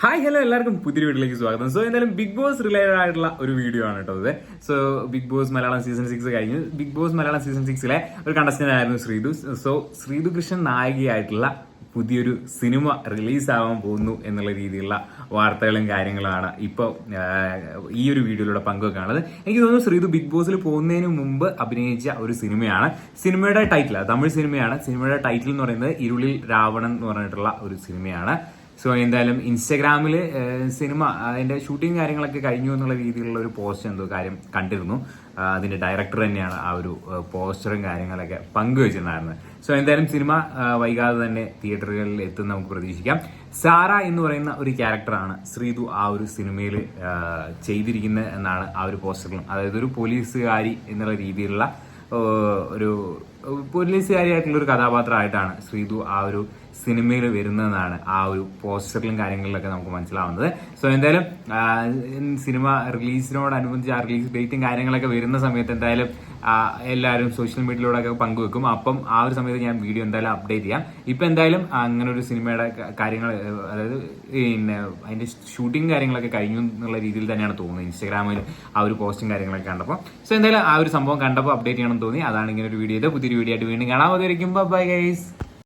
Hi hello എല്ലാവർക്കും പുതിയ വീട്ടിലേക്ക് സ്വാഗതം. സോ എന്തായാലും ബിഗ് ബോസ് റിലേറ്റഡ് ആയിട്ടുള്ള ഒരു വീഡിയോ ആണ് കേട്ടോ so Big Boss Malayalam season six കഴിഞ്ഞു. ബിഗ് ബോസ് മലയാളം സീസൺ സിക്സിലെ ഒരു കണ്ടസ്റ്റന്റ് ആയിരുന്നു ശ്രീതു. സോ ശ്രീതു കൃഷ്ണൻ നായികയായിട്ടുള്ള പുതിയൊരു സിനിമ റിലീസ് ആവാൻ പോകുന്നു എന്നുള്ള രീതിയിലുള്ള വാർത്തകളും കാര്യങ്ങളാണ് ഇപ്പോൾ ഈ ഒരു വീഡിയോയിലൂടെ പങ്കുവെക്കാനുള്ളത്. എനിക്ക് തോന്നുന്നു ശ്രീതു ബിഗ് ബോസിൽ പോകുന്നതിന് മുമ്പ് അഭിനയിച്ച ഒരു സിനിമയാണ്. സിനിമയുടെ ടൈറ്റിൽ തമിഴ് സിനിമയാണ്. സിനിമയുടെ ടൈറ്റിൽ എന്ന് പറയുന്നത് ഇരുളിൽ രാവണൻ എന്ന് പറഞ്ഞിട്ടുള്ള ഒരു സിനിമയാണ്. സോ എന്തായാലും ഇൻസ്റ്റഗ്രാമിൽ സിനിമ അതിന്റെ ഷൂട്ടിംഗ് കാര്യങ്ങളൊക്കെ കഴിഞ്ഞു എന്നുള്ള രീതിയിലുള്ള ഒരു പോസ്റ്റ് എന്തോ കാര്യം കണ്ടിരുന്നു. അതിന്റെ ഡയറക്ടർ തന്നെയാണ് ആ ഒരു പോസ്റ്ററും കാര്യങ്ങളൊക്കെ പങ്കുവെച്ചിട്ടുണ്ടായിരുന്നത് സോ എന്തായാലും സിനിമ വൈകാതെ തന്നെ തിയേറ്ററുകളിൽ എത്തും നമുക്ക് പ്രതീക്ഷിക്കാം. സാറ എന്ന് പറയുന്ന ഒരു ക്യാരക്ടറാണ് ശ്രീതു ആ ഒരു സിനിമയിൽ ചെയ്തിരിക്കുന്നത് എന്നാണ് ആ ഒരു പോസ്റ്ററിലും അതായത് ഒരു പോലീസുകാരി എന്നുള്ള രീതിയിലുള്ള ഒരു പോലീസുകാരിയായിട്ടുള്ള ഒരു കഥാപാത്രമായിട്ടാണ് ശ്രീതു ആ ഒരു സിനിമയിൽ വരുന്നതെന്നാണ് ആ ഒരു പോസ്റ്ററിലും കാര്യങ്ങളിലൊക്കെ നമുക്ക് മനസ്സിലാവുന്നത്. സോ എന്തായാലും സിനിമ റിലീസിനോടനുബന്ധിച്ച് ആ റിലീസ് ഡേറ്റും കാര്യങ്ങളൊക്കെ വരുന്ന സമയത്ത് എന്തായാലും എല്ലാവരും സോഷ്യൽ മീഡിയയിലൂടെ പങ്കുവെക്കും. അപ്പം ആ ഒരു സമയത്ത് ഞാൻ വീഡിയോ എന്തായാലും അപ്ഡേറ്റ് ചെയ്യാം. ഇപ്പം എന്തായാലും അങ്ങനെ ഒരു സിനിമയുടെ കാര്യങ്ങൾ അതായത് പിന്നെ അതിന്റെ ഷൂട്ടിംഗ് കാര്യങ്ങളൊക്കെ കഴിഞ്ഞു എന്നുള്ള രീതിയിൽ തന്നെയാണ് തോന്നുന്നത് ഇൻസ്റ്റാഗ്രാമിൽ ആ ഒരു പോസ്റ്റും കാര്യങ്ങളൊക്കെ കണ്ടപ്പോൾ. സോ എന്തായാലും ആ ഒരു സംഭവം കണ്ടപ്പോൾ അപ്ഡേറ്റ് ചെയ്യണം തോന്നി. അതാണ് ഇങ്ങനെ ഒരു വീഡിയോ. ചെയ്ത് പുതിയൊരു വീഡിയോ ആയിട്ട് വീണ്ടും കാണാൻ വന്നിരിക്കുമ്പോൾ ബൈ ഗൈസ്